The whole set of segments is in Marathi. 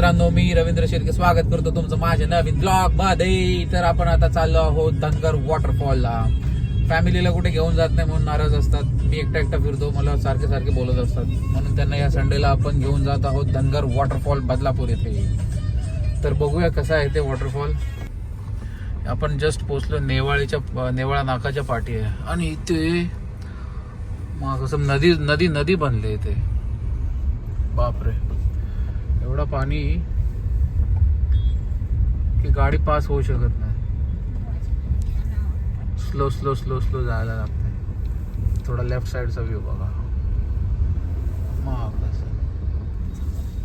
मित्रांनो मी रवींद्र शिर्के स्वागत करतो तुमचं माझ्या नवीन ब्लॉगमध्ये तर आपण आता चाललो आहोत धनगर वॉटरफॉलला. फॅमिलीला कुठे घेऊन जात नाही म्हणून नाराज असतात. मी एकटा एकटा फिरतो मला सारखे सारखे बोलत असतात. म्हणून त्यांना या संडेला आपण घेऊन जात आहोत धनगर वॉटरफॉल बदलापूर येथे. तर बघूया कसा आहे ते वॉटरफॉल. आपण जस्ट पोचलो नेवाळीच्या नेवाळा नाकाच्या पाठी आहे. आणि इथे कसं नदी नदी नदी बनली इथे. बापरे. एवढा पाणी की गाडी पास होऊ शकत नाही. स्लो स्लो स्लो स्लो जायला लागते थोडा लेफ्ट साईडचा व्ह्यू बघा.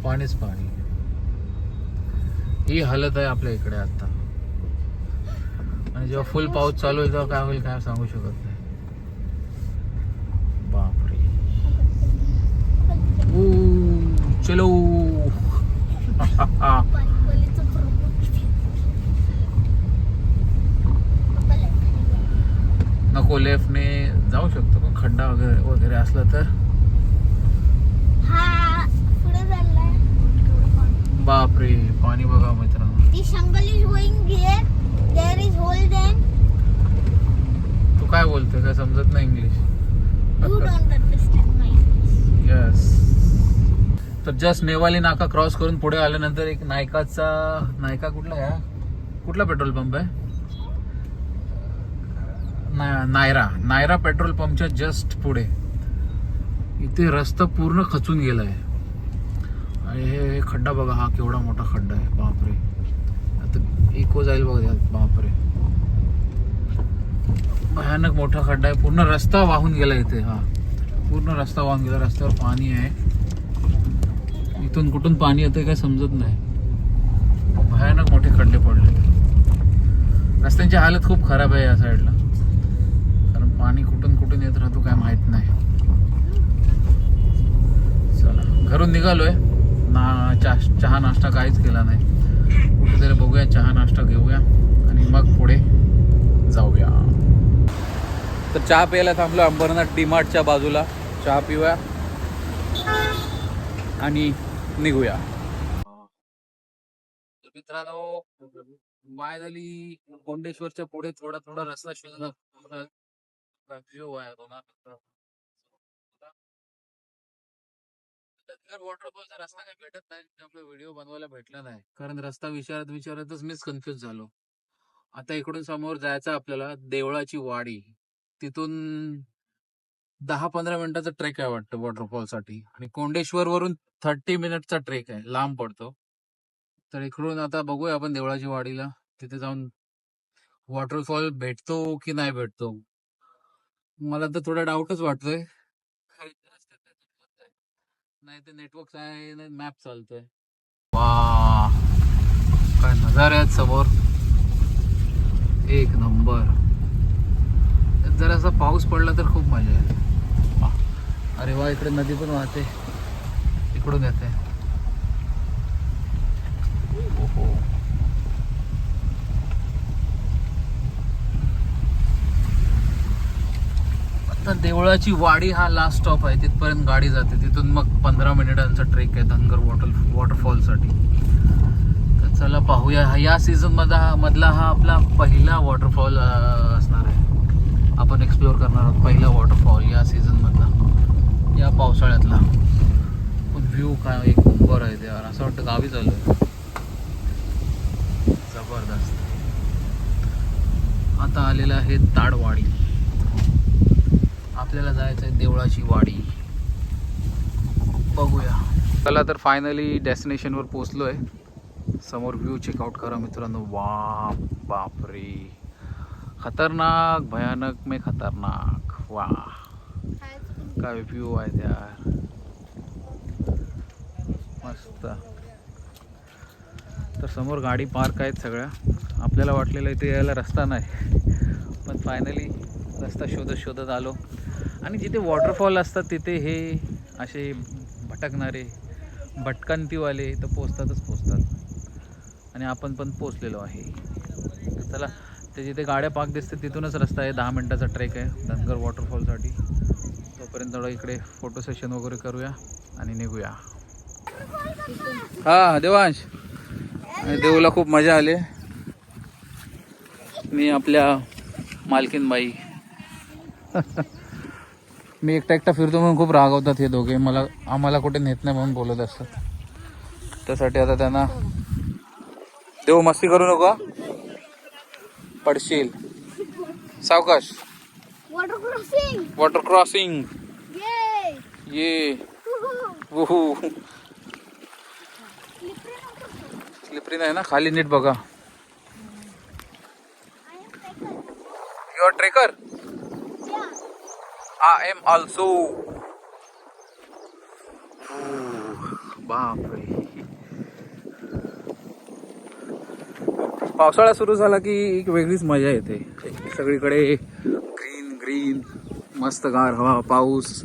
पाणीच पाणी. ही हालत आहे आपल्या इकडे आता. आणि जेव्हा फुल पाऊस चालू आहे तेव्हा काय होईल काय सांगू शकत नाही. बापरे. चलो. नको लेफ्टने जाऊ शकतो पण खड्डा वगैरे वगैरे असला तर? हा बापरे पाणी बघा मित्रांनो. ती काय बोलतोय? काय समजत नाही इंग्लिश यस तर जस्ट नेवाली नाका क्रॉस करून पुढे आल्यानंतर एक नायकाचा नायका कुठला या? कुठला पेट्रोल पंप आहे? ना- नायरा. नायरा पेट्रोल पंपच्या जस्ट पुढे. इथे रस्ता पूर्ण खचून गेला आणि हे हे खड्डा बघा हा केवढा मोठा खड्डा आहे. बापरे. आता इको जाईल बघा बापरे. भयानक मोठा खड्डा आहे. पूर्ण रस्ता वाहून गेला इथे हा. पूर्ण रस्ता वाहून गेला. रस्त्यावर पाणी आहे. इथून कुठून पाणी येतंय काय समजत नाही. भयानक मोठे खड्डे पडले. रस्त्यांची हालत खूप खराब आहे या साईडला. कारण पाणी कुठून कुठून येत राहतो काय माहीत नाही. चला घरून निघालोय. ना चा- चहा नाश्ता काहीच केला नाही. कुठेतरी बघूया चहा नाश्ता घेऊया आणि मग पुढे जाऊया. तर चहा प्यायला थांबलो अंबरनाथ डी मार्टच्या बाजूला. चहा पिऊया. आणि निघूया. मित्रांनो माय झाली कोंडेश्वरच्या पुढे थोडा थोडा रस्ता शोधत व्ह्यू आहे तो ना. वॉटरफॉलचा रस्ता काही भेटत नाही व्हिडिओ बनवायला भेटला नाही. कारण रस्ता विचारत विचारतच मीच कन्फ्युज झालो. आता इकडून समोर जायचं आपल्याला देवळाची वाडी. तिथून दहा पंधरा मिनिटाचा ट्रेक आहे वाटतं वॉटरफॉलसाठी आणि कोंडेश्वर वरून थर्टी मिनिटचा ट्रेक आहे लांब पडतो. तर इकडून आता बघूया आपण देवळाची वाडीला. तिथे जाऊन वॉटरफॉल भेटतो की नाही भेटतो? मला तर थोडा डाऊटच वाटतोय. नाही ते नेटवर्क आहे नाही मॅप चालतोय. वा! काय नजारे आहेत समोर. एक नंबर. जरासा पाऊस पडला तर खूप मजा येते. अरे वा इकडे नदी पण वाहते. इकडून येते. ओहो. आता देवळाची वाडी हा लास्ट स्टॉप आहे. तिथपर्यंत गाडी जाते. तिथून मग पंधरा मिनिटांचा ट्रेक आहे धनगर वॉटर वॉटरफॉलसाठी तर चला पाहूया. या सीझन मधला मधला हा आपला पहिला वॉटरफॉल आपण एक्सप्लोअर करणार आहोत पहिला वॉटरफॉल या सीझनमधला या पावसाळ्यातला. पण व्ह्यू काय एक नंबर आहे ते असं वाटतं गावी चालू आहे. जबरदस्त. आता आलेलं आहे ताडवाडी. आपल्याला जायचं आहे देवळाची वाडी. बघूया. चला तर फायनली डेस्टिनेशनवर पोचलो आहे समोर व्ह्यू चेकआउट करा मित्रांनो. वा बापरे. खतरनाक भयानक मे खतरनाक. वा काय व्ह्यू आहे त्या मस्त. तर समोर गाडी पार्क आहेत सगळ्या. आपल्याला वाटलेलं इथे यायला रस्ता नाही. पण फायनली रस्ता शोधत शोधत आलो. आणि जिथे वॉटरफॉल असतात तिथे हे असे भटकणारे भटकंतीवाले तर पोचतातच पोचतात आणि आपण पण पोचलेलो आहे. चला ते जिथे गाड्या पार्क दिसते तिथूनच रस्ता आहे. दहा मिनटाचा ट्रेक आहे. धनगर वॉटरफॉलसाठी तोपर्यंत थोडं इकडे फोटो सेशन वगैरे करूया आणि निघूया. हा देवांश. देऊला खूप मजा आली. मी आपल्या मालकीनबाई. मी एकटा एकटा फिरतो म्हणून खूप रागवतात हे दोघे. मला आम्हाला कुठे नेत नाही म्हणून बोलत असतात. त्यासाठी आता त्यांना देऊ मस्ती करू नको पडशील. सावकाश. वॉटर क्रॉसिंग वॉटर क्रॉसिंग ये. ये वहू. स्लिपरी नाही ना? खाली नीट बघा. Your tracker I am also बापरे. पावसाळा सुरू झाला की एक वेगळीच मजा येते. सगळीकडे ग्रीन ग्रीन मस्त गार हवा पाऊस.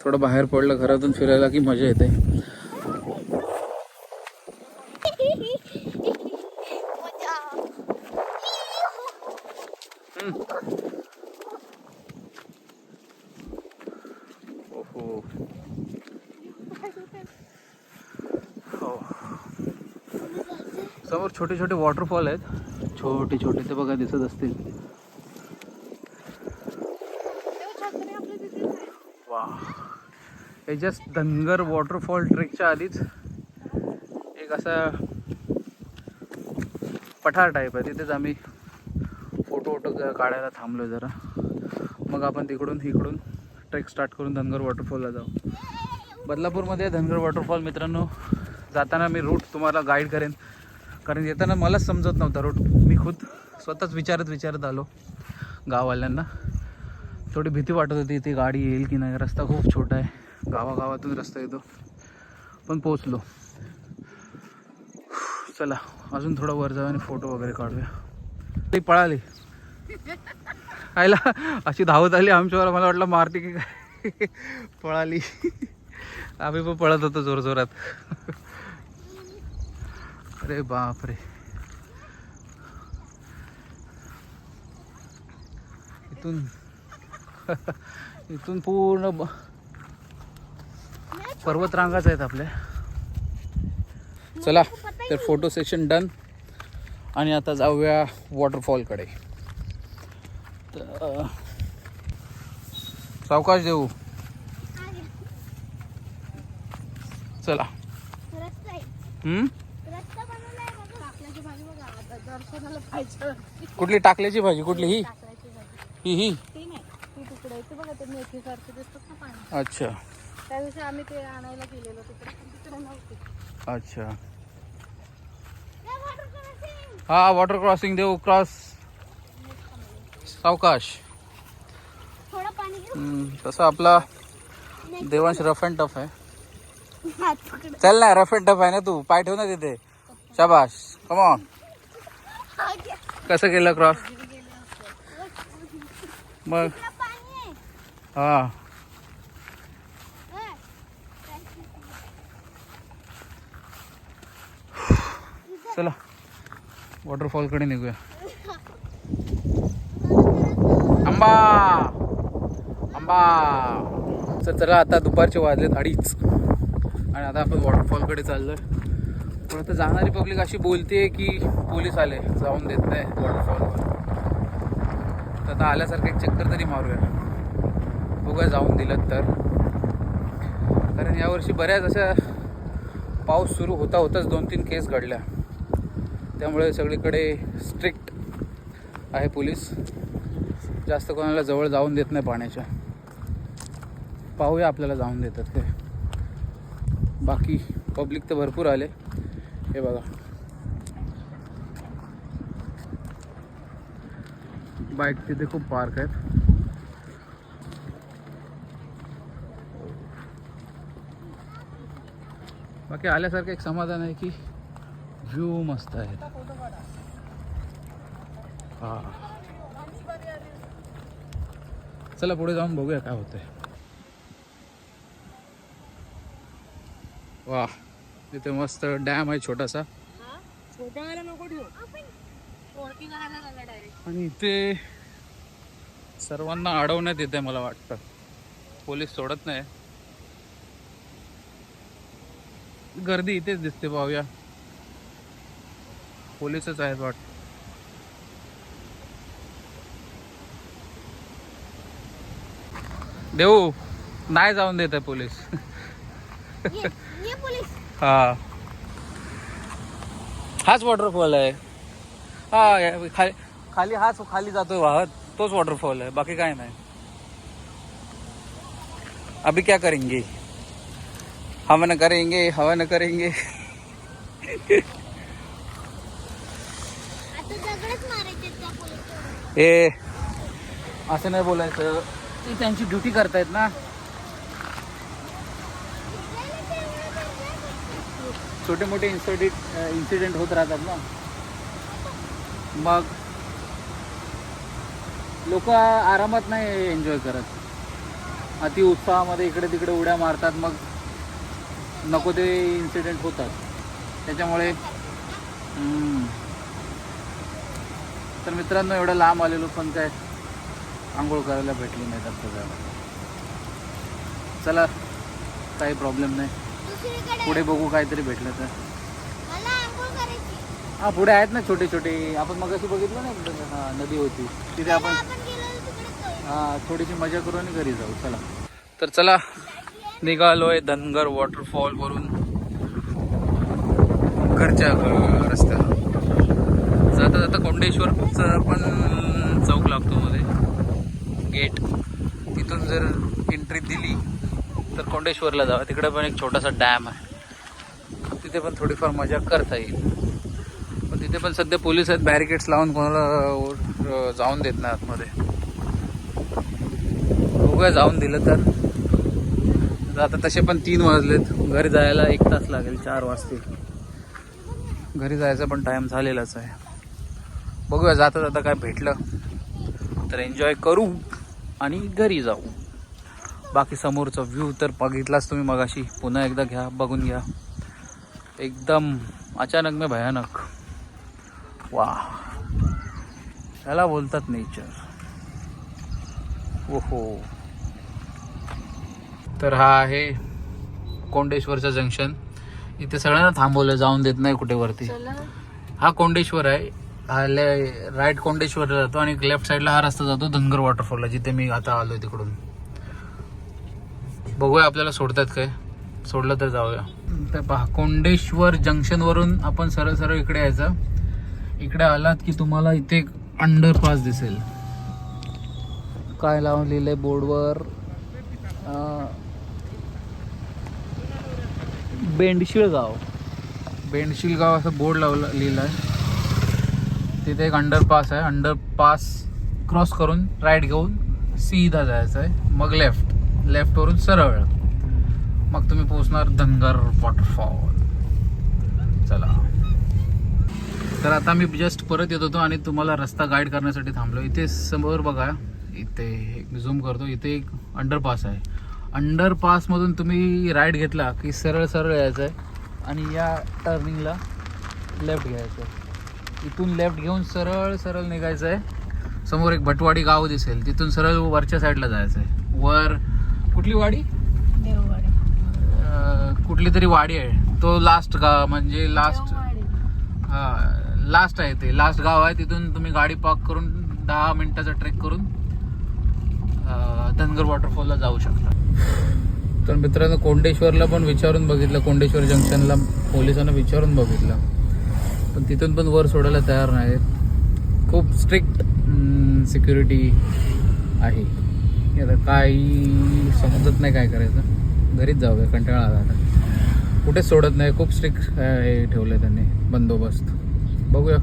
थोडं बाहेर पडलं घरातून फिरायला की मजा येते मजा ओहो हो समोर छोटे छोटे वॉटरफॉल आहेत. छोटे छोटे ते बघा दिसत असतील. वा हे जस्ट धनगर वॉटरफॉल ट्रेकच्या आधीच एक असा पठार टाईप आहे. तिथेच आम्ही फोटो वोटो काढायला थांबलो जरा. मग आपण तिकडून इकडून ट्रेक स्टार्ट करून धनगर वॉटरफॉलला जाऊ. बदलापूरमध्ये धनगर वॉटरफॉल मित्रांनो जाताना मी रूट तुम्हाला गाईड करेन. कारण येताना मलाच समजत नव्हता रूट मी खुद स्वतःच विचारत विचारत आलो गाववाल्यांना. थोडी भीती वाटत होती इथे गाडी येईल की नाही? रस्ता खूप छोटा आहे. गावागावातून रस्ता येतो. पण पोचलो चला अजून थोडं वर जाऊ आणि फोटो वगैरे काढूया. ती पळाली. आयला अशी धावत आली आमच्यावर. मला वाटलं मारते की काय? पळाली. आम्ही पण पळत होतो जोर जोरात अरे बापरे. इथून इथून पूर्ण ब- पर्वतरांगाच आहेत आपल्या चला तर फोटो सेशन डन आणि आता जाऊया वॉटरफॉलकडे तर सावकाश देऊ. चला. हम्म? रस्ता बनवलाय बघा आपल्याची भाजी बघा आता दर्शनाला पाहिजे कुठली टाकल्याची भाजी कुठली ही? भाजी. ही ही? ती नाही ती तिकडे ते बघा ते मेथी सारखे दिसतात ना पाणी अच्छा. त्या दिवशी आम्ही ते आणायला गेलेलो तिकडे पण तिकडे नव्हती. अच्छा. हा वॉटर क्रॉसिंग देऊ क्रॉस सावकाश. थोडं पाणी घेऊ हम्म, तसं आपला देवांश रफ अँड टफ आहे. हात चल ना रफ अँड टफ आहे ना तू. पाय ठेव ना तिथे. शाबाश कमॉन हा. कसं केलं क्रॉस? मग? हा. चला वॉटरफॉलकडे निघूया. आंबा! आंबा! तर चला आता दुपारचे वाजलेत अडीच. आणि आता आपण वॉटरफॉलकडे चाललोय. पण आता जाणारी पब्लिक अशी बोलते की पोलीस आले जाऊन देत नाही. वॉटरफॉलवर तर आता आल्यासारखं एक चक्कर तरी मारूया. बघूया जाऊन दिलं तर. कारण यावर्षी बऱ्याच अशा पाऊस सुरू होता होताच दोन तीन केस घडल्या. त्यामुळे सगळीकडे स्ट्रिक्ट आहे पोलीस. जास्त कोणाला जवळ जाऊन देत नाही पाण्याच्या. पाहूया आपल्याला जाऊन देतात ते. बाकी पब्लिक तर भरपूर आले. हे बघा. बाईक तिथे खूप पार्क आहेत. बाकी आल्यासारखं एक समाधान आहे की व्ह्यू मस्त आहे हा. चला पुढे जाऊन बघूया काय होतंय. वा तिथे मस्त डॅम आहे छोटासा. आणि इथे सर्वांना अडवण्यात येते मला वाटतं. पोलीस सोडत नाही. गर्दी इथेच दिसते पाहूया पोलीसच आहेत वाट. देऊ नाही जाऊन देत आहे पोलीस. हा. हाच वॉटरफॉल आहे. हा खाली खाली हाच खाली जातोय वाहत तोच वॉटरफॉल आहे बाकी काय नाही. अभी क्या करेंगे? हवन करेंगे हवन करेंगे. ए असं नाही बोलायचं. ते त्यांची ड्युटी करतायत ना. छोटे मोठे इन्सिडेंट इन्सिडेंट होत राहतात ना. मग लोक आरामात नाही एन्जॉय करत. अति उत्साहामध्ये इकडे तिकडे उड्या मारतात मग नको ते इन्सिडेंट होतात. त्याच्यामुळे तर मित्रांनो एवढं लांब आलेलो पण काय आंघोळ करायला भेटली नाही तर सगळ्याला चला काही प्रॉब्लेम नाही. पुढे बघू काहीतरी भेटलं तर. हा पुढे आहेत ना छोटे छोटे. आपण मग बघितलं ना हा, नदी होती. तिथे आपण हा थोडीशी मजा करू आणि घरी जाऊ. चला. तर चला निघालोय धनगर वॉटरफॉल वरून घरच्या अं, रस्त्याला. जाता जाता कोंडेश्वरचा पण चौक लागतो मध्ये. गेट. तिथून जर एंट्री दिली तर कोंडेश्वरला जावं. तिकडे पण एक छोटासा डॅम आहे. तिथे पण थोडीफार मजा करता येईल. पण तिथे पण सध्या पोलीस आहेत बॅरिकेड्स लावून कोणाला जाऊन देत नाही आतमध्ये. बघूया जाऊन दिलं तर. आता तसे पण तीन वाजलेत. घरी जायला एक तास लागेल चार वाजतील. घरी जायचा पण टाईम झालेलाच आहे. बघूया जाता जाता काय भेटलं. तर एन्जॉय करू आणि घरी जाऊ. बाकी समोरचा व्ह्यू तर बघितलाच तुम्ही मगाशी. पुन्हा एकदा घ्या बघून घ्या. एकदम अचानक में भयानक. वा. ह्याला बोलतात नेचर ओहो. तर हा आहे कोंडेश्वरचं जंक्शन इथे सगळ्यांना थांबवलं जाऊन देत नाही कुठे वरती. हा कोंडेश्वर आहे. हा ले राईट कोंडेश्वरला जातो आणि लेफ्ट साईडला हा रस्ता जातो धनगर वॉटरफॉलला जिथे मी आता आलोय तिकडून. बघूया आपल्याला सोडतात काय. सोडलं तर जाऊया. तर पहा कोंडेश्वर जंक्शन वरून आपण सरळ सरळ इकडे यायचं. इकडे आलात की तुम्हाला इथे एक अंडरपास दिसेल. काय लावून लिहिलंय बोर्डवर? अं, बेंडशीळ गाव बेंडशीळ गाव असं बोर्ड लावलं लिहिलं आहे तिथे एक अंडरपास आहे. अंडरपास क्रॉस करून राईट घेऊन सीधा जायचं आहे मग लेफ्ट लेफ्टवरून सरळ. मग तुम्ही पोहोचणार धनगर वॉटरफॉल चला. तर आता मी जस्ट परत येत होतो आणि तुम्हाला रस्ता गाईड करण्यासाठी थांबलो इथे समोर बघा. इथे झूम करतो. इथे एक अंडरपास आहे. अंडरपासमधून तुम्ही राईट घेतला की सरळ सरळ यायचं आहे आणि या टर्निंगला लेफ्ट घ्यायचं आहे इथून लेफ्ट घेऊन सरळ सरळ निघायचं आहे समोर एक भटवाडी गाव दिसेल. तिथून सरळ वरच्या साईडला जायचं आहे वर कुठली वाडी? अं, कुठली तरी वाडी आहे. तो लास्ट गाव म्हणजे लास्ट लास्ट आहे ते. लास्ट गाव आहे तिथून तुम्ही गाडी पार्क करून दहा मिनिटाचा ट्रेक करून अं, धनगर वॉटरफॉलला जाऊ शकता. तर मित्रांनो कोंडेश्वरला पण विचारून बघितलं. कोंडेश्वर जंक्शनला पोलिसांना विचारून बघितलं. पण तिथून पण वर सोडायला तयार नाहीत. खूप स्ट्रिक्ट सिक्युरिटी आहे. हे आता काही समजत नाही काय करायचं. घरीच जाऊया कंटाळा आला आता. कुठेच सोडत नाही खूप स्ट्रिक्ट हे ठेवलं त्यांनी बंदोबस्त. बघूया.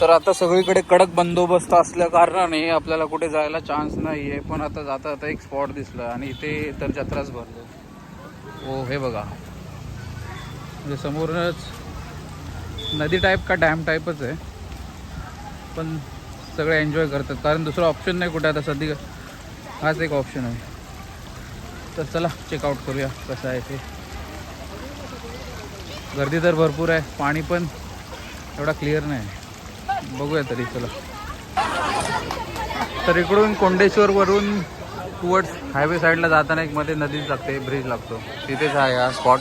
तर आता सगळीकडे कडक बंदोबस्त असल्या कारणाने आपल्याला कुठे जायला चान्स नाही आहे पण आता जाता आता एक स्पॉट दिसला आणि इथे तर जत्राच भरलो. हो हे बघा. म्हणजे समोरच नदी टाईप का डॅम टाईपच आहे. पण सगळे एन्जॉय करतात. कारण दुसरं ऑप्शन नाही कुठे आता सध्या. हाच एक ऑप्शन आहे. तर चला चेकआउट करूया कसं आहे ते. गर्दी तर भरपूर आहे पाणी पण एवढा क्लिअर नाही. बघूया तरी चला. तर इकडून कोंडेश्वरवरून टुवर्ड्स हायवे साईडला जाताना एक मध्ये नदी लागते ब्रिज लागतो. तिथेच आहे हा स्पॉट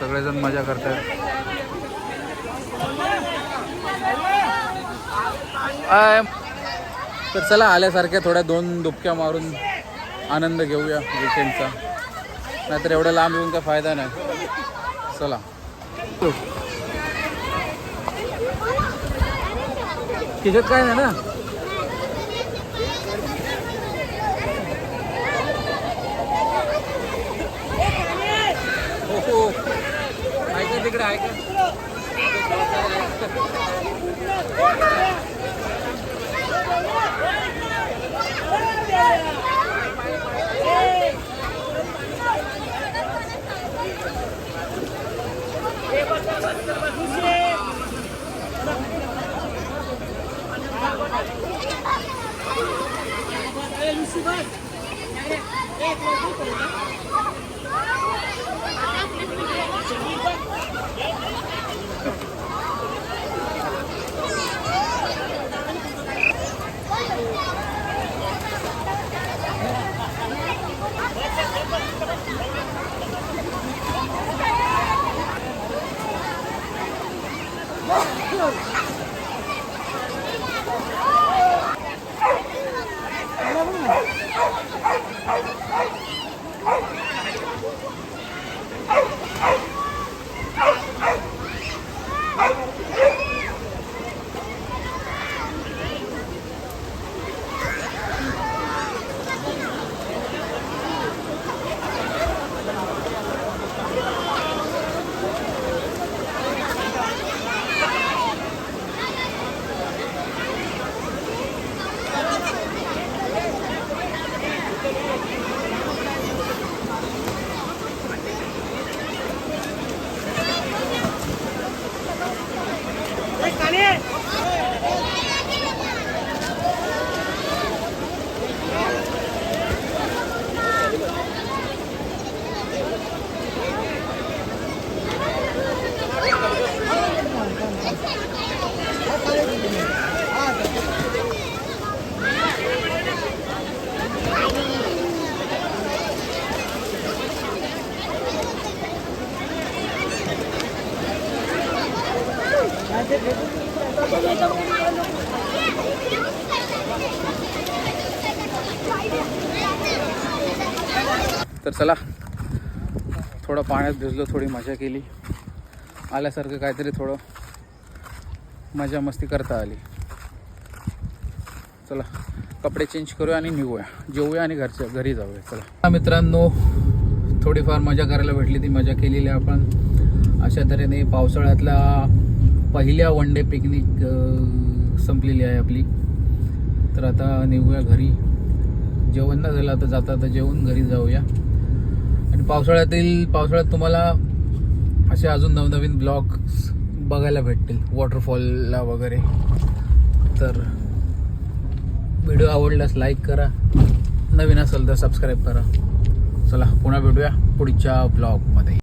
सगळेजण मजा करतात. आय, तर चला आल्यासारख्या थोड्या दोन दुपक्या मारून आनंद घेऊया विकेंडचा नाहीतर एवढं लांब येऊन काय फायदा नाही. चला. तिच्यात काय नाही ना? हो हो. ऐका तिकडे ऐका. चला. थोडं पाण्यात भिजलो थोडी मजा केली. आल्यासारखं काहीतरी थोडं मजा मस्ती करता आली. चला कपडे चेंज करूया आणि निघूया. जेवूया आणि घरच्या घरी जाऊया. चला. मित्रांनो थोडीफार मजा करायला भेटली ती मजा केलेली आहे आपण. अशा तऱ्हेने पावसाळ्यातला पहिल्या वन डे पिकनिक संपलेली आहे आपली. तर आता निघूया घरी. जेवण न झालं आता जाता आता जेवून घरी जाऊया. आणि पावसाळ्यातील पावसाळ्यात तुम्हाला असे अजून नवनवीन ब्लॉग्स बघायला भेटतील वॉटरफॉलला वगैरे. तर व्हिडिओ आवडल्यास लाईक करा. नवीन असेल तर सबस्क्राईब करा. चला पुन्हा भेटूया पुढच्या ब्लॉगमध्ये